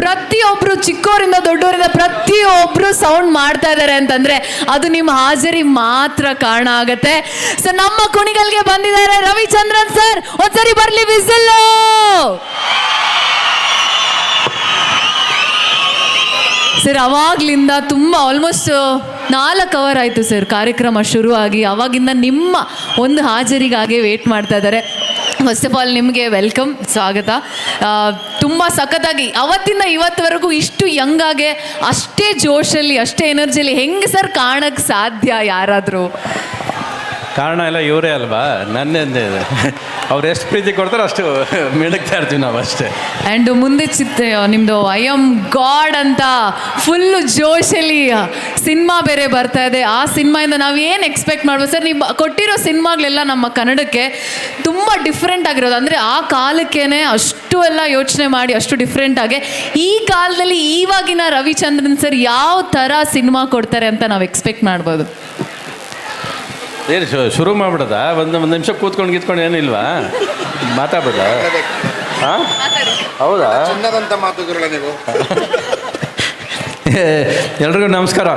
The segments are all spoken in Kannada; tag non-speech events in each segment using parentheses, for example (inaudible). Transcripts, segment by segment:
ಪ್ರತಿಯೊಬ್ರು ಚಿಕ್ಕವರಿಂದ ದೊಡ್ಡವರಿಂದ ಪ್ರತಿಯೊಬ್ರು ಸೌಂಡ್ ಮಾಡ್ತಾ ಇದ್ದಾರೆ ಅಂತಂದ್ರೆ ಅದು ನಿಮ್ಮ ಹಾಜರಿ ಮಾತ್ರ ಕಾರಣ ಆಗತ್ತೆ. ಸೊ ನಮ್ಮ ಕುಣಿಗಲ್ಗೆ ಬಂದಿದ್ದಾರೆ ರವಿಚಂದ್ರನ್ ಸರ್ ಒಂದ್ಸರಿ ಬರ್ಲಿ ವಿಸಿಲ್! ಸರ್ ಅವಾಗ್ಲಿಂದ ತುಂಬ ಆಲ್ಮೋಸ್ಟ್ ನಾಲ್ಕು ಅವರ್ ಆಯಿತು ಸರ್ ಕಾರ್ಯಕ್ರಮ ಶುರುವಾಗಿ, ಅವಾಗಿಂದ ನಿಮ್ಮ ಒಂದು ಹಾಜರಿಗಾಗಿ ವೇಟ್ ಮಾಡ್ತಾ ಇದ್ದಾರೆ. ಫಸ್ಟ್ ಆಫ್ ಆಲ್ ನಿಮಗೆ ವೆಲ್ಕಮ್ ಸ್ವಾಗತ. ತುಂಬ ಸಖತ್ತಾಗಿ ಅವತ್ತಿಂದ ಇವತ್ತವರೆಗೂ ಇಷ್ಟು ಯಂಗಾಗೆ ಅಷ್ಟೇ ಜೋಶಲ್ಲಿ, ಅಷ್ಟೇ ಎನರ್ಜಿಯಲ್ಲಿ ಹೆಂಗೆ ಸರ್ ಕಾಣಕ್ಕೆ ಸಾಧ್ಯ ಯಾರಾದರೂ? ಕಾರಣ ಎಲ್ಲ ಇವರೇ ಅಲ್ವಾ? ನನ್ನೆಂದೇ ಅವ್ರು ಎಷ್ಟು ಪ್ರೀತಿ ಕೊಡ್ತಾರೋ ಅಷ್ಟು ಮಿಣಕ್ತಾ ಇರ್ತೀವಿ ನಾವು ಅಷ್ಟೇ. ಆ್ಯಂಡ್ ಮುಂದೆ ಚಿತ್ತೆ ನಿಮ್ಮದು ಐ ಆಮ್ ಗಾಡ್ ಅಂತ ಫುಲ್ಲು ಜೋಶಲಿ ಸಿನಿಮಾ ಬೇರೆ ಬರ್ತಾ ಇದೆ. ಆ ಸಿನಿಮಾಯಿಂದ ನಾವು ಏನು ಎಕ್ಸ್ಪೆಕ್ಟ್ ಮಾಡ್ಬೋದು? ಸರ್, ನೀವು ಕೊಟ್ಟಿರೋ ಸಿನಿಮಾಗಳೆಲ್ಲ ನಮ್ಮ ಕನ್ನಡಕ್ಕೆ ತುಂಬ ಡಿಫ್ರೆಂಟ್ ಆಗಿರೋದು. ಅಂದರೆ ಆ ಕಾಲಕ್ಕೇ ಅಷ್ಟು ಎಲ್ಲ ಯೋಚನೆ ಮಾಡಿ ಅಷ್ಟು ಡಿಫ್ರೆಂಟ್ ಆಗಿ, ಈ ಕಾಲದಲ್ಲಿ ಇವಾಗಿನ ರವಿಚಂದ್ರನ್ ಸರ್ ಯಾವ ಥರ ಸಿನಿಮಾ ಕೊಡ್ತಾರೆ ಅಂತ ನಾವು ಎಕ್ಸ್ಪೆಕ್ಟ್ ಮಾಡ್ಬೋದು? ಏನು ಶು ಶುರು ಮಾಡ್ಬಿಡದ? ಒಂದು ಒಂದು ನಿಮಿಷ ಕೂತ್ಕೊಂಡು ಗೀತ್ಕೊಂಡು ಏನಿಲ್ವಾ? ಮಾತಾಡ್ಬಿಡ. ಹಾಂ? ಹೌದಾ? ಚಿನ್ನದಂತ ಮಾತುಗಳ ನೀವು. ಎಲ್ರಿಗೂ ನಮಸ್ಕಾರ.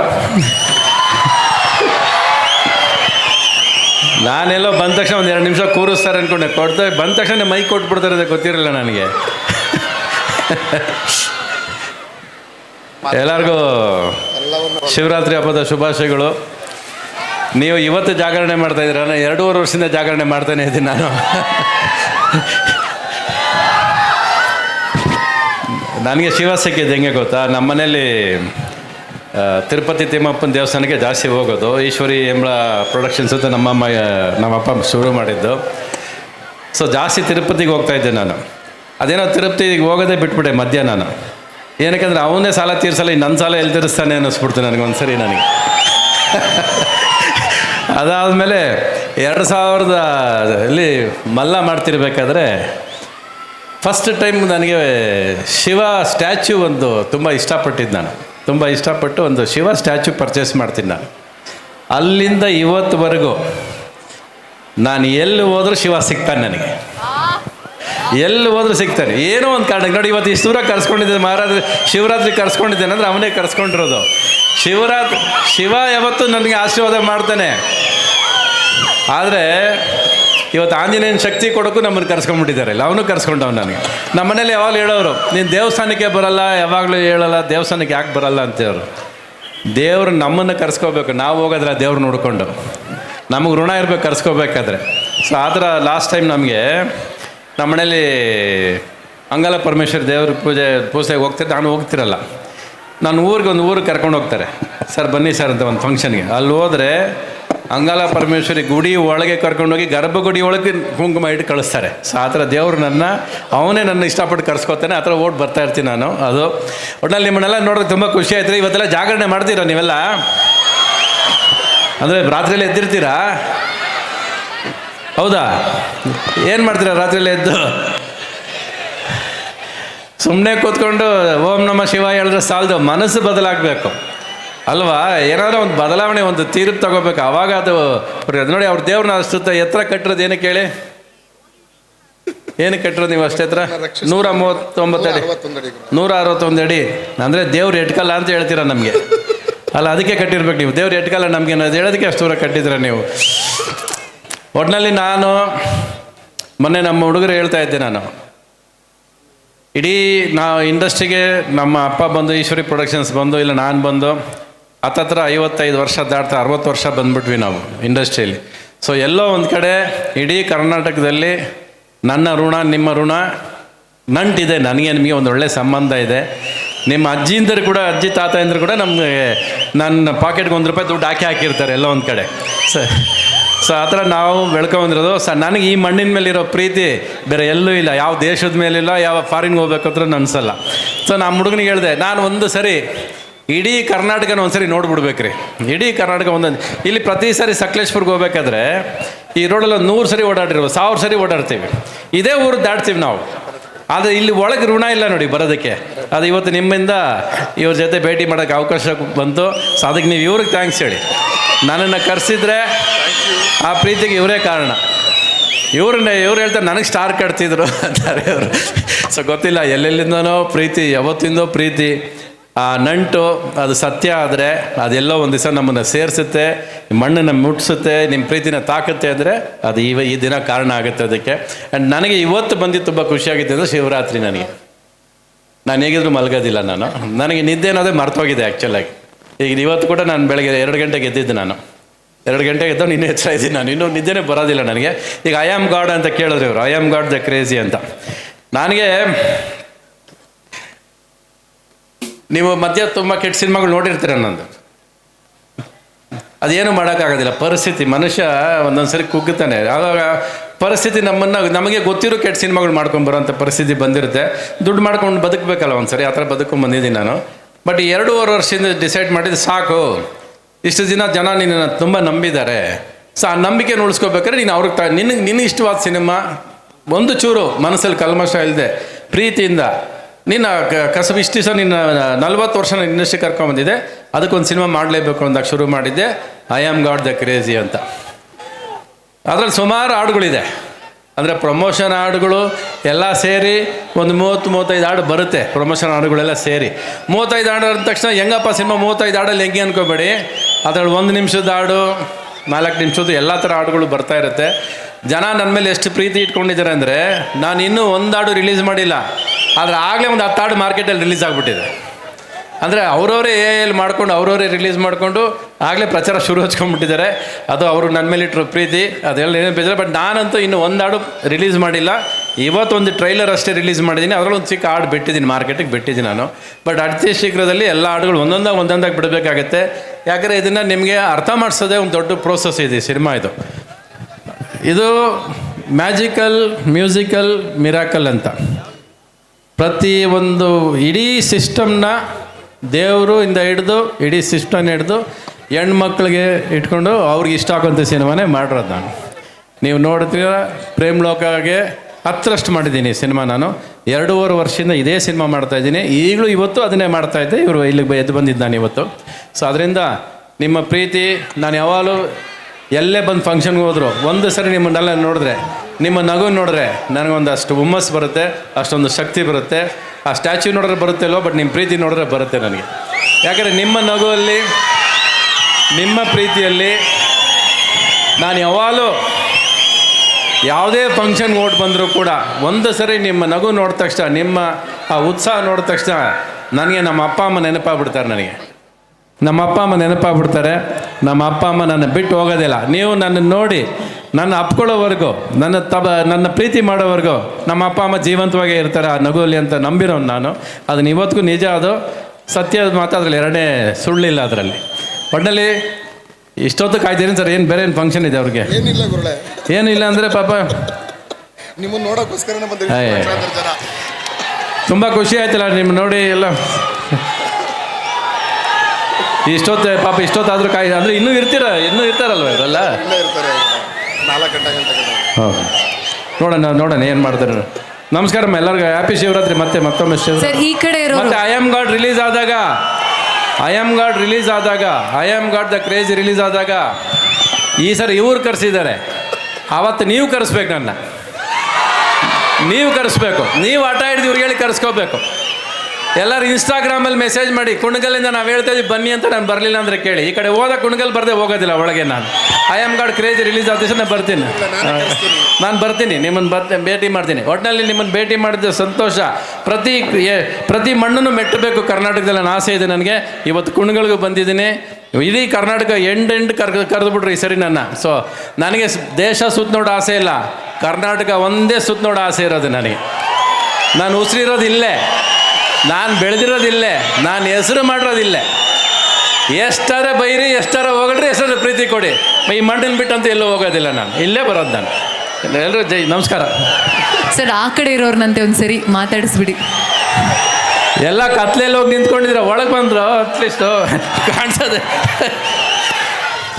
ನಾನೆಲ್ಲೋ ಬಂದ ತಕ್ಷಣ ಒಂದು ಎರಡು ನಿಮಿಷ ಕೂರಿಸ್ತಾರೆ ಅನ್ಕೊಂಡೆ. ಕೊಡ್ತಾ ಬಂದ ತಕ್ಷಣ ಮೈ ಕೊಟ್ಬಿಡ್ತಾರೆ ಅದೇ ಗೊತ್ತಿರಲಿಲ್ಲ ನನಗೆ. ಎಲ್ಲರಿಗೂ ಶಿವರಾತ್ರಿ ಹಬ್ಬದ ಶುಭಾಶಯಗಳು. ನೀವು ಇವತ್ತು ಜಾಗರಣೆ ಮಾಡ್ತಾ ಇದ್ದೀರ ನಾನು ಎರಡೂವರೆ ವರ್ಷದಿಂದ ಜಾಗರಣೆ ಮಾಡ್ತಾನೆ ಇದ್ದೀನಿ ನಾನು. ನನಗೆ ಶಿವ ಸಿಕ್ಕಿದ್ದು ಹೆಂಗೆ ಗೊತ್ತಾ? ನಮ್ಮ ಮನೇಲಿ ತಿರುಪತಿ ತಿಮ್ಮಪ್ಪನ ದೇವಸ್ಥಾನಕ್ಕೆ ಜಾಸ್ತಿ ಹೋಗೋದು. ಈಶ್ವರಿ ಎಂಬ ಪ್ರೊಡಕ್ಷನ್ಸ್ ಅಂತ ನಮ್ಮಮ್ಮ ನಮ್ಮಪ್ಪ ಶುರು ಮಾಡಿದ್ದು. ಸೊ ಜಾಸ್ತಿ ತಿರುಪತಿಗೆ ಹೋಗ್ತಾ ಇದ್ದೆ ನಾನು. ಅದೇನೋ ತಿರುಪತಿಗೆ ಹೋಗೋದೇ ಬಿಟ್ಬಿಟ್ಟೆ ಮಧ್ಯ ನಾನು. ಏನಕ್ಕೆ ಅವನೇ ಸಾಲ ತೀರ್ಸಲ್ಲ ನನ್ನ ಸಾಲ ಎಲ್ಲಿ ತೀರಿಸ್ತಾನೆ ಅನ್ನಿಸ್ಬಿಡ್ತು ನನಗೆ ಒಂದು ಸರಿ ನನಗೆ. ಅದಾದಮೇಲೆ ಎರಡು ಸಾವಿರದ ಅಲ್ಲಿ ಮಲ್ಲ ಮಾಡ್ತಿರ್ಬೇಕಾದ್ರೆ ಫಸ್ಟ್ ಟೈಮ್ ನನಗೆ ಶಿವ ಸ್ಟ್ಯಾಚ್ಯೂ ಒಂದು ತುಂಬ ಇಷ್ಟಪಟ್ಟಿದ್ದು ನಾನು. ತುಂಬ ಇಷ್ಟಪಟ್ಟು ಒಂದು ಶಿವ ಸ್ಟ್ಯಾಚ್ಯೂ ಪರ್ಚೇಸ್ ಮಾಡ್ತೀನಿ ನಾನು. ಅಲ್ಲಿಂದ ಇವತ್ತುವರೆಗೂ ನಾನು ಎಲ್ಲಿ ಹೋದರೂ ಶಿವ ಸಿಗ್ತಾನೆ ನನಗೆ. ಎಲ್ಲಿ ಹೋದ್ರೂ ಸಿಗ್ತಾನೆ. ಏನೋ ಒಂದು ಕಾರಣ ನೋಡಿ, ಇವತ್ತು ಇಷ್ಟು ದೂರ ಕರ್ಸ್ಕೊಂಡಿದ್ದೆ ಮಹಾರಾಜ, ಶಿವರಾತ್ರಿ ಕರ್ಸ್ಕೊಂಡಿದ್ದೇನೆ ಅಂದರೆ ಅವನೇ ಕರ್ಸ್ಕೊಂಡಿರೋದು. ಶಿವರಾತ್ರಿ, ಶಿವ ಯಾವತ್ತು ನನಗೆ ಆಶೀರ್ವಾದ ಮಾಡ್ತಾನೆ. ಆದರೆ, ಇವತ್ತು ಆಂಜನೇಯನ ಶಕ್ತಿ ಕೊಡೋಕ್ಕೂ ನಮ್ಮನ್ನು ಕರ್ಸ್ಕೊಂಡ್ಬಿಟ್ಟಿದ್ದಾರೆ ಇಲ್ಲ ಅವನು ಕರ್ಸ್ಕೊಂಡವ್ ನನಗೆ. ನಮ್ಮ ಮನೇಲಿ ಯಾವಾಗಲೂ ಹೇಳೋರು, ನೀನು ದೇವಸ್ಥಾನಕ್ಕೆ ಬರಲ್ಲ, ಯಾವಾಗಲೂ ಹೇಳಲ್ಲ, ದೇವಸ್ಥಾನಕ್ಕೆ ಯಾಕೆ ಬರಲ್ಲ ಅಂತೇವರು ದೇವರು ನಮ್ಮನ್ನು ಕರ್ಸ್ಕೋಬೇಕು, ನಾವು ಹೋಗೋದ್ರೆ ದೇವ್ರು ನೋಡಿಕೊಂಡು. ನಮಗೆ ಋಣ ಇರಬೇಕು ಕರ್ಸ್ಕೋಬೇಕಾದ್ರೆ. ಸೊ ಆ ಥರ ಲಾಸ್ಟ್ ಟೈಮ್ ನಮಗೆ ನಮ್ಮ ಮನೇಲಿ ಅಂಗಲ ಪರಮೇಶ್ವರ ದೇವ್ರ ಪೂಜೆ, ಪೂಜೆಗೆ ಹೋಗ್ತಿದ್ದೆ ನಾನು ಹೋಗ್ತಿರಲ್ಲ. ನಾನು ಊರಿಗೆ ಒಂದು ಊರಿಗೆ ಕರ್ಕೊಂಡು ಹೋಗ್ತಾರೆ. ಸರ್, ಬನ್ನಿ ಸರ್ ಅಂತ ಒಂದು ಫಂಕ್ಷನ್ಗೆ ಅಲ್ಲಿ ಹೋದರೆ ಅಂಗಾಲ ಪರಮೇಶ್ವರಿ ಗುಡಿ ಒಳಗೆ ಕರ್ಕೊಂಡೋಗಿ ಗರ್ಭಗುಡಿ ಒಳಗೆ ಕುಂಕುಮ ಇಟ್ಟು ಕಳಿಸ್ತಾರೆ. ಸೊ ಆ ಥರ ದೇವರು ನನ್ನ, ಅವನೇ ನನ್ನ ಇಷ್ಟಪಟ್ಟು ಕರ್ಸ್ಕೊತಾನೆ, ಆ ಥರ ಓಟ್ ಬರ್ತಾ ಇರ್ತೀನಿ ನಾನು. ಅದು ಒಟ್ನಲ್ಲಿ ನಿಮ್ಮನ್ನೆಲ್ಲ ನೋಡಿದ್ರೆ ತುಂಬ ಖುಷಿ ಆಯ್ತು ಇವತ್ತೆಲ್ಲ ಜಾಗರಣೆ ಮಾಡ್ತೀರಾ ನೀವೆಲ್ಲ? ಅಂದರೆ ರಾತ್ರಿಯಲ್ಲಿ ಎದ್ದಿರ್ತೀರಾ? ಹೌದಾ? ಏನು ಮಾಡ್ತೀರಾ ರಾತ್ರಿಯಲ್ಲಿ ಎದ್ದು? ಸುಮ್ಮನೆ ಕೂತ್ಕೊಂಡು ಓಂ ನಮ ಶಿವ ಹೇಳಿದ್ರೆ ಸಾಲದು ಮನಸ್ಸು ಬದಲಾಗಬೇಕು. ಅಲ್ವಾ? ಏನಾದರೂ ಒಂದು ಬದಲಾವಣೆ ಒಂದು ತೀರ್ಪು ತಗೋಬೇಕು. ಅವಾಗ ಅದು ನೋಡಿ ಅವ್ರ ದೇವ್ರನ್ನ ಅಷ್ಟು ಎತ್ತರ ಕಟ್ಟಿರೋದು ಏನಕ್ಕೆ ಹೇಳಿ? ಏನು ಕಟ್ಟಿರೋದು ನೀವು ಅಷ್ಟೇ ಹತ್ರ ನೂರ ಮೂವತ್ತೊಂಬತ್ತು ಅಡಿ. ನೂರ ಅರವತ್ತೊಂದು ಅಡಿ. ಅಂದರೆ ದೇವ್ರು ಎಟ್ಕಲ್ಲ ಅಂತ ಹೇಳ್ತೀರಾ ನಮಗೆ? ಅಲ್ಲ ಅದಕ್ಕೆ ಕಟ್ಟಿರ್ಬೇಕು ನೀವು. ದೇವ್ರು ಎಟ್ಕಲ್ಲ ನಮಗೆ ಅನ್ನೋದು ಹೇಳೋದಕ್ಕೆ ಅಷ್ಟು ದೂರ ಕಟ್ಟಿದ್ರೆ ನೀವು? ಒಟ್ಟಿನಲ್ಲಿ ನಾನು ಮೊನ್ನೆ ನಮ್ಮ ಹುಡುಗರು ಹೇಳ್ತಾ ಇದ್ದೆ ನಾನು. ಇಡೀ ನಾವು ಇಂಡಸ್ಟ್ರಿಗೆ ನಮ್ಮ ಅಪ್ಪ ಬಂದು, ಈಶ್ವರಿ ಪ್ರೊಡಕ್ಷನ್ಸ್ ಬಂದು, ಇಲ್ಲ ನಾನು ಬಂದು ಹತ್ತತ್ರ ಐವತ್ತೈದು ವರ್ಷ ದಾಟ್ತಾ ಅರವತ್ತು ವರ್ಷ ಬಂದ್ಬಿಟ್ವಿ ನಾವು ಇಂಡಸ್ಟ್ರಿಯಲ್ಲಿ. ಸೊ ಎಲ್ಲೋ ಒಂದು ಕಡೆ ಇಡೀ ಕರ್ನಾಟಕದಲ್ಲಿ ನನ್ನ ಋಣ, ನಿಮ್ಮ ಋಣ ನಂಟಿದೆ. ನನಗೆ ನಿಮಗೆ ಒಂದು ಒಳ್ಳೆ ಸಂಬಂಧ ಇದೆ. ನಿಮ್ಮ ಅಜ್ಜಿಂದರು ಕೂಡ, ಅಜ್ಜಿ, ತಾತ ಕೂಡ ನಮಗೆ ನನ್ನ ಪಾಕೆಟ್ಗೆ ಒಂದು ರೂಪಾಯಿ ದುಡ್ಡು ಹಾಕಿ ಹಾಕಿರ್ತಾರೆ ಎಲ್ಲೋ ಒಂದು ಕಡೆ. ಸ ಸೊ ಆ ಥರ ನಾವು ಬೆಳ್ಕೊಂಬಂದಿರೋದು. ಸ ನನಗೆ ಈ ಮಣ್ಣಿನ ಮೇಲಿರೋ ಪ್ರೀತಿ ಬೇರೆ ಎಲ್ಲೂ ಇಲ್ಲ. ಯಾವ ದೇಶದ ಮೇಲಿಲ್ಲ, ಯಾವ ಫಾರಿನ್ಗೆ ಹೋಗ್ಬೇಕು ಅನಿಸಲ್ಲ ಸೊ ನಮ್ಮ ಹುಡುಗನಿಗೆ ಹೇಳಿದೆ, ನಾನು ಒಂದು ಸರಿ ಇಡೀ ಕರ್ನಾಟಕನ ಒಂದ್ಸರಿ ನೋಡ್ಬಿಡ್ಬೇಕ್ರಿ. ಇಡೀ ಕರ್ನಾಟಕ ಒಂದೊಂದು ಇಲ್ಲಿ ಪ್ರತಿ ಸಾರಿ ಸಕಲೇಶ್ಪುರ್ಗೆ ಹೋಗ್ಬೇಕಾದ್ರೆ ಈ ರೋಡಲ್ಲಿ ಒಂದು ನೂರು ಸರಿ ಓಡಾಡಿರ್ಬೋದು. ಸಾವಿರ ಸರಿ ಓಡಾಡ್ತೀವಿ. ಇದೇ ಊರು ದಾಟ್ತೀವಿ ನಾವು. ಆದರೆ ಇಲ್ಲಿ ಒಳಗೆ ಋಣ ಇಲ್ಲ ನೋಡಿ ಬರೋದಕ್ಕೆ. ಅದು ಇವತ್ತು ನಿಮ್ಮಿಂದ ಇವ್ರ ಜೊತೆ ಭೇಟಿ ಮಾಡೋಕ್ಕೆ ಅವಕಾಶ ಬಂತು. ಸೊ ಅದಕ್ಕೆ ನೀವು ಇವ್ರಿಗೆ ಥ್ಯಾಂಕ್ಸ್ ಹೇಳಿ. ನನ್ನನ್ನು ಕರೆಸಿದ್ರೆ ಆ ಪ್ರೀತಿಗೆ ಇವರೇ ಕಾರಣ. ಇವ್ರನ್ನ, ಇವ್ರು ಹೇಳ್ತಾರೆ, ನನಗೆ ಸ್ಟಾರ್ ಕಟ್ತಿದ್ರು (laughs) ಅಂತಾರೆ ಇವರು. ಸೊ ಗೊತ್ತಿಲ್ಲ, ಎಲ್ಲೆಲ್ಲಿಂದನೋ ಪ್ರೀತಿ, ಯಾವತ್ತಿಂದೋ ಪ್ರೀತಿ. ಆ ನಂಟು, ಅದು ಸತ್ಯ ಆದರೆ ಅದೆಲ್ಲೋ ಒಂದು ದಿವಸ ನಮ್ಮನ್ನು ಸೇರಿಸುತ್ತೆ, ಮಣ್ಣನ್ನು ಮುಟ್ಟಿಸುತ್ತೆ ನಿಮ್ಮ ಪ್ರೀತಿನ ತಾಕತ್ತೆ ಅಂದರೆ ಅದು ಇವ ಈ ದಿನ ಕಾರಣ ಆಗುತ್ತೆ ಅದಕ್ಕೆ. ಆ್ಯಂಡ್ ನನಗೆ ಇವತ್ತು ಬಂದಿದ್ದು ತುಂಬ ಖುಷಿಯಾಗಿದೆ ಅಂದರೆ ಶಿವರಾತ್ರಿ ನನಗೆ. ನಾನು ಹೇಗಿದ್ರು ಮಲಗೋದಿಲ್ಲ ನಾನು. ನನಗೆ ನಿದ್ದೆ ಅನ್ನೋದೇ ಮರ್ತೋಗಿದೆ ಆ್ಯಕ್ಚುಲಾಗಿ ಈಗ ಇವತ್ತು ಕೂಡ ನಾನು ಬೆಳಗ್ಗೆ ಎರಡು ಗಂಟೆಗೆ ಎದ್ದಿದ್ದು ನಾನು. ಎರಡು ಗಂಟೆಗೆ ಎದ್ದು ನಿನ್ನೆ ಎಚ್ಚರ ಇದ್ದೀನಿ ನಾನು. ಇನ್ನೂ ನಿದ್ದೆನೇ ಬರೋದಿಲ್ಲ ನನಗೆ. ಈಗ ಐ ಆಮ್ ಗಾಡ್ ಅಂತ ಕೇಳಿದ್ರು ಇವರು. I am God the crazy ಅಂತ. ನನಗೆ ನೀವು ಮಧ್ಯ ತುಂಬ ಕೆಟ್ಟ ಸಿನಿಮಾಗಳು ನೋಡಿರ್ತೀರ ನಂದು ಅದೇನು ಮಾಡೋಕ್ಕಾಗೋದಿಲ್ಲ. ಪರಿಸ್ಥಿತಿ, ಮನುಷ್ಯ ಒಂದೊಂದು ಸರಿ ಕುಗ್ಗುತ್ತಾನೆ. ಆವಾಗ ಪರಿಸ್ಥಿತಿ ನಮ್ಮನ್ನು, ನಮಗೆ ಗೊತ್ತಿರೋ ಕೆಟ್ಟ ಸಿನಿಮಾಗಳು ಮಾಡ್ಕೊಂಡು ಬರೋಂಥ ಪರಿಸ್ಥಿತಿ ಬಂದಿರುತ್ತೆ. ದುಡ್ಡು ಮಾಡ್ಕೊಂಡು ಬದುಕಬೇಕಲ್ಲ ಒಂದ್ಸರಿ. ಆ ಥರ ಬದುಕೊಂಡು ಬಂದಿದ್ದೀನಿ ನಾನು. ಬಟ್ ಎರಡೂವರೆ ವರ್ಷದಿಂದ ಡಿಸೈಡ್ ಮಾಡಿದ್ದು ಸಾಕು. ಇಷ್ಟು ದಿನ ಜನ ನಿನ್ನನ್ನು ತುಂಬ ನಂಬಿದ್ದಾರೆ. ಸೊ ಆ ನಂಬಿಕೆ ಉಳಿಸ್ಕೋಬೇಕಾದ್ರೆ ನೀನು ಅವ್ರಿಗೆ ತ ನಿನಗೆ ನಿನ್ನ ಇಷ್ಟವಾದ ಸಿನಿಮಾ, ಒಂದು ಚೂರು ಮನಸ್ಸಲ್ಲಿ ಕಲ್ಮಶ ಇಲ್ಲದೆ ಪ್ರೀತಿಯಿಂದ ನಿನ್ನ ಕಸಬು ಇಷ್ಟು ದಿವಸ ನಿನ್ನ ನಲ್ವತ್ತು ವರ್ಷ ಇನ್ನಷ್ಟು ಕರ್ಕೊಂಬಂದಿದೆ. ಅದಕ್ಕೊಂದು ಸಿನಿಮಾ ಮಾಡಲೇಬೇಕು ಅಂದಾಗ ಶುರು ಮಾಡಿದ್ದೆ. I am God the crazy ಅಂತ. ಅದರಲ್ಲಿ ಸುಮಾರು ಹಾಡುಗಳಿದೆ. ಅಂದರೆ ಪ್ರಮೋಷನ್ ಹಾಡುಗಳು ಎಲ್ಲ ಸೇರಿ ಒಂದು ಮೂವತ್ತು, ಮೂವತ್ತೈದು ಹಾಡು ಬರುತ್ತೆ ಪ್ರಮೋಷನ್ ಹಾಡುಗಳೆಲ್ಲ ಸೇರಿ. ಮೂವತ್ತೈದು ಹಾಡು ಅಂದ ತಕ್ಷಣ ಹೆಂಗಪ್ಪ ಸಿನಿಮಾ ಮೂವತ್ತೈದು ಹಾಡಲ್ಲಿ ಹೆಂಗೆ ಅನ್ಕೋಬೇಡಿ. ಅದರಲ್ಲಿ ಒಂದು ನಿಮಿಷದ ಹಾಡು, ನಾಲ್ಕು ನಿಮಿಷದ್ದು ಎಲ್ಲ ಥರ ಹಾಡುಗಳು ಬರ್ತಾ ಇರುತ್ತೆ. ಜನ ನನ್ನ ಮೇಲೆ ಎಷ್ಟು ಪ್ರೀತಿ ಇಟ್ಕೊಂಡಿದ್ದಾರೆ ಅಂದರೆ ನಾನು ಇನ್ನೂ ಒಂದು ಹಾಡು ರಿಲೀಸ್ ಮಾಡಿಲ್ಲ. ಆದರೆ ಆಗಲೇ ಒಂದು ಹತ್ತು ಹಾಡು ಮಾರ್ಕೆಟಲ್ಲಿ ರಿಲೀಸ್ ಆಗಿಬಿಟ್ಟಿದೆ. ಅಂದರೆ ಅವರವರೇ ಎ ಎಲ್ ಮಾಡ್ಕೊಂಡು, ಅವರವರೇ ರಿಲೀಸ್ ಮಾಡಿಕೊಂಡು, ಆಗಲೇ ಪ್ರಚಾರ ಶುರು ಹಚ್ಕೊಂಡ್ಬಿಟ್ಟಿದ್ದಾರೆ. ಅದು ಅವರು ನನ್ನ ಮೇಲೆ ಇಟ್ಟರು ಪ್ರೀತಿ, ಅದೆಲ್ಲ ಏನೇನು ಬೇಜಾರು ಬಟ್ ನಾನಂತೂ ಇನ್ನು ಒಂದು ಹಾಡು ರಿಲೀಸ್ ಮಾಡಿಲ್ಲ. ಇವತ್ತೊಂದು ಟ್ರೈಲರ್ ಅಷ್ಟೇ ರಿಲೀಸ್ ಮಾಡಿದ್ದೀನಿ ಅದರಲ್ಲಿ ಒಂದು ಚಿಕ್ಕ ಹಾಡು ಬಿಟ್ಟಿದ್ದೀನಿ ಮಾರ್ಕೆಟಿಗೆ ಬಿಟ್ಟಿದ್ದೀನಿ ನಾನು. ಬಟ್ ಅತಿ ಶೀಘ್ರದಲ್ಲಿ ಎಲ್ಲ ಹಾಡುಗಳು ಒಂದೊಂದಾಗಿ ಒಂದೊಂದಾಗಿ ಬಿಡಬೇಕಾಗತ್ತೆ. ಯಾಕಂದರೆ ಇದನ್ನು ನಿಮಗೆ ಅರ್ಥ ಮಾಡಿಸೋದೇ ಒಂದು ದೊಡ್ಡ ಪ್ರೋಸೆಸ್ ಇದೆ ಸಿನಿಮಾ ಇದು. ಇದು ಮ್ಯಾಜಿಕಲ್ ಮ್ಯೂಸಿಕಲ್ ಮಿರಾಕಲ್ ಅಂತ. ಪ್ರತಿ ಒಂದು ಇಡೀ ಸಿಸ್ಟಮ್ನ ದೇವರು ಇಂದ ಹಿಡ್ದು, ಇಡೀ ಸಿಸ್ಟಮ್ ಹಿಡಿದು, ಹೆಣ್ಮಕ್ಳಿಗೆ ಇಟ್ಕೊಂಡು ಅವ್ರಿಗೆ ಇಷ್ಟ ಆಗೋಂಥ ಸಿನಿಮಾನೇ ಮಾಡಿರೋದು ನಾನು. ನೀವು ನೋಡ್ತೀರ, ಪ್ರೇಮ್ ಲೋಕಗೆ ಹತ್ತರಷ್ಟು ಮಾಡಿದ್ದೀನಿ ಸಿನಿಮಾ ನಾನು. ಎರಡೂವರೆ ವರ್ಷದಿಂದ ಇದೇ ಸಿನಿಮಾ ಮಾಡ್ತಾಯಿದ್ದೀನಿ ಈಗಲೂ ಇವತ್ತು ಅದನ್ನೇ ಮಾಡ್ತಾ ಇದ್ದೆ. ಇವರು ಇಲ್ಲಿಗೆ ಎದ್ದು ಬಂದಿದ್ದು ನಾನು ಇವತ್ತು. ಸೊ ಅದರಿಂದ ನಿಮ್ಮ ಪ್ರೀತಿ, ನಾನು ಯಾವಾಗಲೂ ಎಲ್ಲೇ ಬಂದು ಫಂಕ್ಷನ್ಗೆ ಹೋದ್ರು, ಒಂದು ಸರಿ ನಿಮ್ಮನ್ನೆಲ್ಲ ನೋಡಿದ್ರೆ ನಿಮ್ಮ ನಗು ನೋಡಿದ್ರೆ ನನಗೊಂದಷ್ಟು ಹುಮ್ಮಸ್ಸು ಬರುತ್ತೆ, ಅಷ್ಟೊಂದು ಶಕ್ತಿ ಬರುತ್ತೆ. ಆ ಸ್ಟ್ಯಾಚ್ಯೂ ನೋಡಿದ್ರೆ ಬರುತ್ತೆ ಅಲ್ವೋ ಬಟ್ ನಿಮ್ಮ ಪ್ರೀತಿ ನೋಡಿದ್ರೆ ಬರುತ್ತೆ ನನಗೆ. ಯಾಕಂದರೆ ನಿಮ್ಮ ನಗುವಲ್ಲಿ, ನಿಮ್ಮ ಪ್ರೀತಿಯಲ್ಲಿ ನಾನು ಯಾವಾಗಲೂ ಯಾವುದೇ ಫಂಕ್ಷನ್ಗೆ ಓಟ್ ಬಂದರೂ ಕೂಡ ಒಂದು ಸರಿ ನಿಮ್ಮ ನಗು ನೋಡಿದ ತಕ್ಷಣ, ನಿಮ್ಮ ಆ ಉತ್ಸಾಹ ನೋಡಿದ ತಕ್ಷಣ ನನಗೆ ನಮ್ಮ ಅಪ್ಪ ಅಮ್ಮ ನೆನಪಾಗ್ಬಿಡ್ತಾರೆ ನನಗೆ. ನಮ್ಮ ಅಪ್ಪ ಅಮ್ಮ ನೆನಪಾಗ್ಬಿಡ್ತಾರೆ, ನಮ್ಮ ಅಪ್ಪ ಅಮ್ಮ ನನ್ನ ಬಿಟ್ಟು ಹೋಗೋದಿಲ್ಲ. ನೀವು ನನ್ನನ್ನು ನೋಡಿ ನನ್ನ ಅಪ್ಕೊಳ್ಳೋವರೆಗೂ ನನ್ನ ತಬ ನನ್ನ ಪ್ರೀತಿ ಮಾಡೋವರೆಗೂ ನಮ್ಮ ಅಪ್ಪ ಅಮ್ಮ ಜೀವಂತವಾಗೇ ಇರ್ತಾರೆ. ಆ ನಗುವಲ್ಲಿ ಅಂತ ನಂಬಿರೋನು ನಾನು. ಅದನ್ನ ಇವತ್ತಿಗೂ ನಿಜ ಅದು. ಸತ್ಯ ಮಾತು ಅದರಲ್ಲಿ ಎರಡನೇ ಸುಳ್ಳಿಲ್ಲ ಅದರಲ್ಲಿ. ಒಟ್ಟಿನಲ್ಲಿ ಇಷ್ಟೊತ್ತು ಕಾಯ್ತೀರಿ ಸರ್? ಏನು ಬೇರೆ ಏನು ಫಂಕ್ಷನ್ ಇದೆ ಅವ್ರಿಗೆ? ಏನಿಲ್ಲ ಗುರುಳೆ ಏನಿಲ್ಲ ಅಂದರೆ ಪಾಪ. ನಿಮ್ಮನ್ನ ನೋಡೋಕ್ಕೋಸ್ಕರನೇ ತುಂಬ ಖುಷಿ ಆಯ್ತಲ್ಲ ನಿಮ್ಮ ನೋಡಿ ಎಲ್ಲ. ಇಷ್ಟೊತ್ತು ಪಾಪ ಇಷ್ಟೊತ್ತಾದರೂ ಕಾಯಿ ಅಂದರೆ ಇನ್ನೂ ಇರ್ತೀರ? ಇನ್ನೂ ಇರ್ತಾರಲ್ವ ಇದೆಲ್ಲ ಇರ್ತಾರೆ ನಾಲ್ಕು ಗಂಟೆ ಗಂಟೆ ಹೌದು ನೋಡೋಣ ನೋಡೋಣ ಏನು ಮಾಡ್ತಾರೆ. ನಮಸ್ಕಾರ ಎಲ್ಲರಿಗೂ ಹ್ಯಾಪಿ ಶಿವರಾತ್ರಿ. ಮತ್ತೆ ಮತ್ತೊಮ್ಮೆ ಶಿವ ಸರ್ ಈ ಕಡೆ ಇರೋ ಮತ್ತೆ ಐ ಆಮ್ ಗಾಡ್ ರಿಲೀಸ್ ಆದಾಗ ಐ ಆಮ್ ಗಾಡ್ ರಿಲೀಸ್ ಆದಾಗ I am God the craze release ಆದಾಗ ಈ ಸರಿ ಇವ್ರು ಕರೆಸಿದ್ದಾರೆ. ಅವತ್ತು ನೀವು ಕರೆಸ್ಬೇಕು ನನ್ನ. ನೀವು ಕರೆಸ್ಬೇಕು. ನೀವು ಆಟ ಹಿಡಿದು ಇವ್ರಿಗೆ ಹೇಳಿ ಕರೆಸ್ಕೋಬೇಕು. ಎಲ್ಲರೂ ಇನ್ಸ್ಟಾಗ್ರಾಮಲ್ಲಿ ಮೆಸೇಜ್ ಮಾಡಿ ಕುಣಗಲಿಂದ ನಾವು ಹೇಳ್ತಾ ಇದ್ದೀವಿ ಬನ್ನಿ ಅಂತ ನಾನು ಬರಲಿಲ್ಲ ಅಂದರೆ ಕೇಳಿ. ಈ ಕಡೆ ಹೋದ ಕುಣಗಲ್ ಬರದೆ ಹೋಗೋದಿಲ್ಲ ಒಳಗೆ ನಾನು. I am God craze release ಆದ ತಕ್ಷಣ ನಾನು ಬರ್ತೀನಿ. ನಾನು ಬರ್ತೀನಿ ನಿಮ್ಮನ್ನು ಬರ್ ಭೇಟಿ ಮಾಡ್ತೀನಿ. ಒಟ್ಟಿನಲ್ಲಿ ನಿಮ್ಮನ್ನು ಭೇಟಿ ಮಾಡಿದ ಸಂತೋಷ. ಪ್ರತಿ ಪ್ರತಿ ಮಣ್ಣನ್ನು ಮೆಟ್ಟಬೇಕು ಕರ್ನಾಟಕದಲ್ಲಿ ನಾನು ಆಸೆ ಇದೆ ನನಗೆ. ಇವತ್ತು ಕುಣಗಳಿಗೂ ಬಂದಿದ್ದೀನಿ. ಇಡೀ ಕರ್ನಾಟಕ ಎಂಡ್ ಎಂಡ್ ಕರ್ ಕರೆದುಬಿಟ್ರಿ ಈ ಸರಿ ನನ್ನ. ಸೊ ನನಗೆ ದೇಶ ಸುತ್ತ ನೋಡೋ ಆಸೆ ಇಲ್ಲ. ಕರ್ನಾಟಕ ಒಂದೇ ಸುತ್ತ ನೋಡೋ ಆಸೆ ಇರೋದು ನನಗೆ. ನಾನು ಉಸಿರಿರೋದು ಇಲ್ಲೇ. ನಾನು ಬೆಳೆದಿರೋದಿಲ್ಲೇ ನಾನು ಹೆಸರು ಮಾಡಿರೋದಿಲ್ಲೇ. ಎಷ್ಟಾರ ಬೈರಿ ಎಷ್ಟಾರ ಹೋಗಲ್ರಿ ಎಷ್ಟಾರ ಪ್ರೀತಿ ಕೊಡಿ. ಈ ಮಣ್ಣಿನ ಅಂತ ಎಲ್ಲೂ ಹೋಗೋದಿಲ್ಲ ನಾನು. ಇಲ್ಲೇ ಬರೋದು ನಾನು. ಎಲ್ಲರೂ ಜೈ ನಮಸ್ಕಾರ. ಸರ್ ಆ ಕಡೆ ಇರೋರ್ನಂತೆ ಒಂದ್ಸರಿ ಮಾತಾಡಿಸ್ಬಿಡಿ. ಎಲ್ಲ ಕತ್ಲೆಯಲ್ಲಿ ಹೋಗಿ ನಿಂತ್ಕೊಂಡಿದ್ರ ಒಳಗೆ ಬಂದ್ರು ಅಟ್ಲೀಸ್ಟು ಕಾಣಿಸೋದೆ.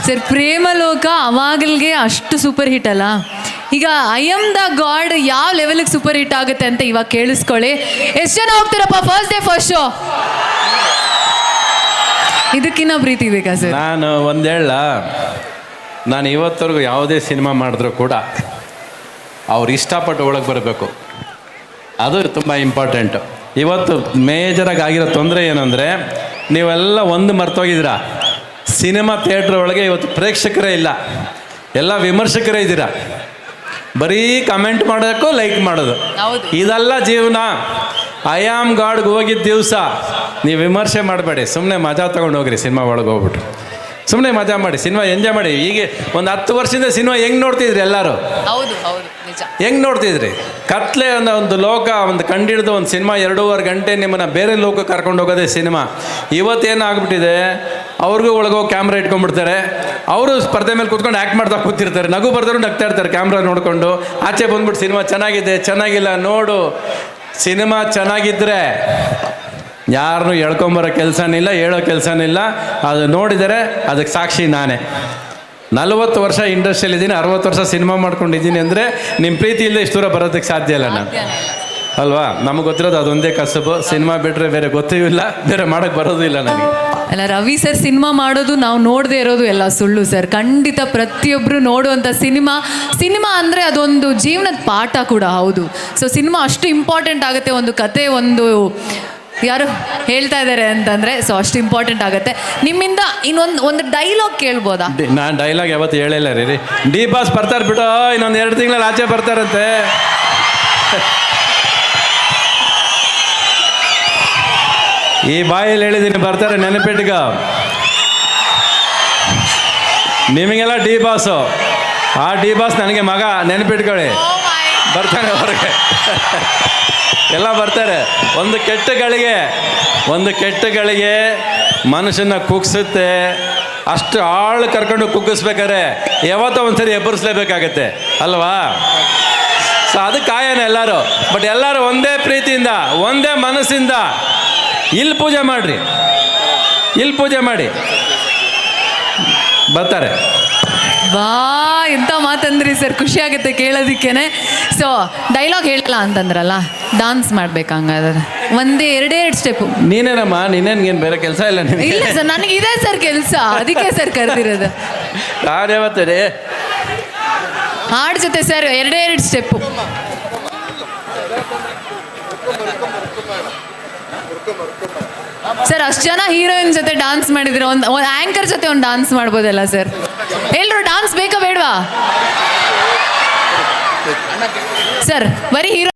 ಸರ್ ಪ್ರೇಮಲೋಕ ಅವಾಗಲಿಗೆ ಅಷ್ಟು ಸೂಪರ್ ಹಿಟ್ ಅಲ್ಲ? ಈಗ ಐ ಎಂ ದ ಗಾಡ್ ಯಾವ ಲೆವೆಲ್ಗೆ ಸೂಪರ್ ಹಿಟ್ ಆಗುತ್ತೆ ಅಂತ ಇವಾಗ ಕೇಳಿಸ್ಕೊಳ್ಳಿ. ಎಷ್ಟು ಜನ ಹೋಗ್ತಾರಪ್ಪ ಫಸ್ಟ್ ಡೇ ಫಸ್ಟ್ ಶೋ ಇದಕ್ಕಿನ್ನ ಪ್ರೀತಿ ಬೇಕಾ ಸರ್ ನಾನು ಒಂದು ಹೇಳ, ನಾನು ಇವತ್ತವರೆಗೂ ಯಾವುದೇ ಸಿನಿಮಾ ಮಾಡಿದ್ರು ಕೂಡ ಅವ್ರು ಇಷ್ಟಪಟ್ಟು ಒಳಗೆ ಬರಬೇಕು. ಅದು ತುಂಬ ಇಂಪಾರ್ಟೆಂಟು ಇವತ್ತು ಮೇಜರಾಗಿ ಆಗಿರೋ ತೊಂದರೆ ಏನಂದರೆ, ನೀವೆಲ್ಲ ಒಂದು ಮರ್ತೋಗಿದ್ದೀರಾ. ಸಿನಿಮಾ ಥಿಯೇಟ್ರ್ ಒಳಗೆ ಇವತ್ತು ಪ್ರೇಕ್ಷಕರೇ ಇಲ್ಲ. ಎಲ್ಲ ವಿಮರ್ಶಕರೇ ಇದ್ದೀರಾ. ಬರೀ ಕಮೆಂಟ್ ಮಾಡೋಕ್ಕೂ ಲೈಕ್ ಮಾಡೋದು. ಇದೆಲ್ಲ ಜೀವನ. ಐ ಆಮ್ ಗಾಡ್ಗೆ ಹೋಗಿದ್ದ ದಿವಸ. ನೀವು ವಿಮರ್ಶೆ ಮಾಡಬೇಡಿ. ಸುಮ್ಮನೆ ಮಜಾ ತೊಗೊಂಡು ಹೋಗ್ರಿ ಸಿನಿಮಾ ಒಳಗೆ ಹೋಗ್ಬಿಟ್ಟು. ಸುಮ್ಮನೆ ಮಜಾ ಮಾಡಿ ಸಿನಿಮಾ ಎಂಜಾಯ್ ಮಾಡಿ. ಈಗ ಒಂದು ಹತ್ತು ವರ್ಷದಿಂದ ಸಿನಿಮಾ ಹೆಂಗೆ ನೋಡ್ತಿದ್ರಿ ಎಲ್ಲರೂ? ಹೌದು ಹೌದು ನಿಜ. ಹೆಂಗ್ ನೋಡ್ತಿದ್ರಿ? ಕತ್ಲೆ ಅನ್ನೋ ಒಂದು ಲೋಕ ಒಂದು ಕಂಡಿಡಿದು ಒಂದು ಸಿನಿಮಾ ಎರಡೂವರೆ ಗಂಟೆ ನಿಮ್ಮನ್ನ ಬೇರೆ ಲೋಕ ಕರ್ಕೊಂಡು ಹೋಗೋದೇ ಸಿನಿಮಾ. ಇವತ್ತೇನಾಗ್ಬಿಟ್ಟಿದೆ ಅವ್ರಿಗೂ ಒಳಗೋಗಿ ಕ್ಯಾಮ್ರಾ ಇಟ್ಕೊಂಡ್ಬಿಡ್ತಾರೆ. ಅವರು ಸ್ಪರ್ಧೆ ಮೇಲೆ ಕೂತ್ಕೊಂಡು ಆ್ಯಕ್ಟ್ ಮಾಡ್ತಾ ಕೂತಿರ್ತಾರೆ. ನಗು ಬರ್ದರು ನಗ್ತಾ ಇರ್ತಾರೆ ಕ್ಯಾಮ್ರಾ ನೋಡಿಕೊಂಡು. ಆಚೆ ಬಂದ್ಬಿಟ್ಟು ಸಿನಿಮಾ ಚೆನ್ನಾಗಿದೆ ಚೆನ್ನಾಗಿಲ್ಲ ನೋಡು. ಸಿನಿಮಾ ಚೆನ್ನಾಗಿದ್ದರೆ ಯಾರನ್ನೂ ಎಳ್ಕೊಂಬರೋ ಕೆಲಸನಿಲ್ಲ ಹೇಳೋ ಕೆಲಸನಿಲ್ಲ ಅದು ನೋಡಿದರೆ ಅದಕ್ಕೆ ಸಾಕ್ಷಿ ನಾನೇ. ನಲವತ್ತು ವರ್ಷ ಇಂಡಸ್ಟ್ರಿಯಲ್ಲಿ ಇದ್ದೀನಿ ಅರವತ್ತು ವರ್ಷ ಸಿನಿಮಾ ಮಾಡ್ಕೊಂಡಿದ್ದೀನಿ ಅಂದರೆ ನಿಮ್ಮ ಪ್ರೀತಿ ಇಲ್ಲದೆ ಇಷ್ಟು ದೂರ ಬರೋದಕ್ಕೆ ಸಾಧ್ಯ ಇಲ್ಲ ನಾನು. ಅಲ್ವಾ? ನಮಗೆ ಗೊತ್ತಿರೋದು ಅದೊಂದೇ ಕಸಬು. ಸಿನಿಮಾ ಬಿಟ್ಟರೆ ಬೇರೆ ಗೊತ್ತೂ ಇಲ್ಲ ಬೇರೆ ಮಾಡೋಕ್ಕೆ ಬರೋದು ಇಲ್ಲ ನನಗೆ. ಅಲ್ಲ ರವಿ ಸರ್ ಸಿನಿಮಾ ಮಾಡೋದು ನಾವು ನೋಡದೇ ಇರೋದು ಎಲ್ಲ ಸುಳ್ಳು ಸರ್. ಖಂಡಿತ ಪ್ರತಿಯೊಬ್ಬರು ನೋಡುವಂಥ ಸಿನಿಮಾ ಸಿನಿಮಾ ಅಂದರೆ ಅದೊಂದು ಜೀವನದ ಪಾಠ ಕೂಡ ಹೌದು. ಸೊ ಸಿನಿಮಾ ಅಷ್ಟು ಇಂಪಾರ್ಟೆಂಟ್ ಆಗುತ್ತೆ ಒಂದು ಕತೆ ಒಂದು ಯಾರು ಹೇಳ್ತಾ ಇದ್ದಾರೆ ಅಂತಂದರೆ ಸೊ ಅಷ್ಟು ಇಂಪಾರ್ಟೆಂಟ್ ಆಗುತ್ತೆ. ನಿಮ್ಮಿಂದ ಇನ್ನೊಂದು ಒಂದು ಡೈಲಾಗ್ ಕೇಳ್ಬೋದಾ? ನಾನು ಡೈಲಾಗ್ ಯಾವತ್ತು ಹೇಳಿಲ್ಲ ರೀ ರೀ. ಡಿ ಬಾಸ್ ಬರ್ತಾರೆ ಬಿಡು ಇನ್ನೊಂದು ಎರಡು ತಿಂಗಳಲ್ಲಿ ಆಚೆ ಬರ್ತಾರಂತೆ. ಈ ಬಾಯಲ್ಲಿ ಹೇಳಿದ್ದೀನಿ ಬರ್ತಾರೆ ನೆನಪಿಟ್ಗ ನಿಮಗೆಲ್ಲ ಡಿ ಬಾಸು ಆ ಡಿ ಬಾಸ್ ನನಗೆ ಮಗ ನೆನಪಿಟ್ಕೊಳ್ಳಿ. ಬರ್ತಾನೆ ಹೊರಗೆ. ಎಲ್ಲ ಬರ್ತಾರೆ. ಒಂದು ಕೆಟ್ಟ ಗಳಿಗೆ ಒಂದು ಕೆಟ್ಟ ಗಳಿಗೆ ಮನುಷ್ಯನ ಕುಗ್ಸುತ್ತೆ. ಅಷ್ಟು ಆಳು ಕರ್ಕೊಂಡು ಕುಗ್ಗಿಸ್ಬೇಕಾದ್ರೆ ಯಾವತ್ತೋ ಒಂದ್ಸರಿ ಎಬ್ಬರಿಸ್ಲೇಬೇಕಾಗತ್ತೆ. ಅಲ್ವಾ? ಸೊ ಅದು ಕಾಯನ ಎಲ್ಲರೂ. ಬಟ್ ಎಲ್ಲರೂ ಒಂದೇ ಪ್ರೀತಿಯಿಂದ, ಒಂದೇ ಮನಸ್ಸಿಂದ ಇಲ್ಲಿ ಪೂಜೆ ಮಾಡ್ರಿ. ಇಲ್ಲಿ ಪೂಜೆ ಮಾಡಿ. ಬರ್ತಾರೆ. ಬಾ ಎಂಥ ಮಾತಂದ್ರಿ ಸರ್. ಖುಷಿ ಆಗುತ್ತೆ ಕೇಳೋದಿಕ್ಕೇನೆ. ಸೊ ಡೈಲಾಗ್ ಹೇಳಲ್ಲ ಅಂತಂದ್ರಲ್ಲ? ಡಾನ್ಸ್ ಮಾಡ್ಬೇಕು ಹಂಗಾದ್ರೆ ಒಂದೇ ಎರಡೇ ಎರಡು ಸ್ಟೆಪ್ ನೀನೇನಮ್ಮ ನೀನೇನು ಬೇರೆ ಕೆಲಸ ಇಲ್ಲ ನಿನಗೆ? ಇಲ್ಲ ಸರ್ ನನಗೆ ಇದೆ ಸರ್ ಕೆಲಸ. ಅದಕ್ಕೆ ಸರ್ ಕರೆದಿರೋದು. ನಾನು ಯಾವತ್ತೇ ಹಾಡ್ ಜೊತೆ ಸರ್ ಎರಡೇ ಎರಡು ಸ್ಟೆಪ್ಪು ಸರ್ ಅಷ್ಟು ಜನ ಹೀರೋಯಿನ್ ಜೊತೆ ಡಾನ್ಸ್ ಮಾಡಿದ್ರೆ ಒಂದು ಆಂಕರ್ ಆ್ಯಂಕರ್ ಜೊತೆ ಒಂದು ಡಾನ್ಸ್ ಮಾಡ್ಬೋದಲ್ಲ ಸರ್? ಎಲ್ಲರೂ ಡಾನ್ಸ್ ಬೇಕಾ ಬೇಡವಾ? ಸರ್ ಬರೀ ಹೀರೋ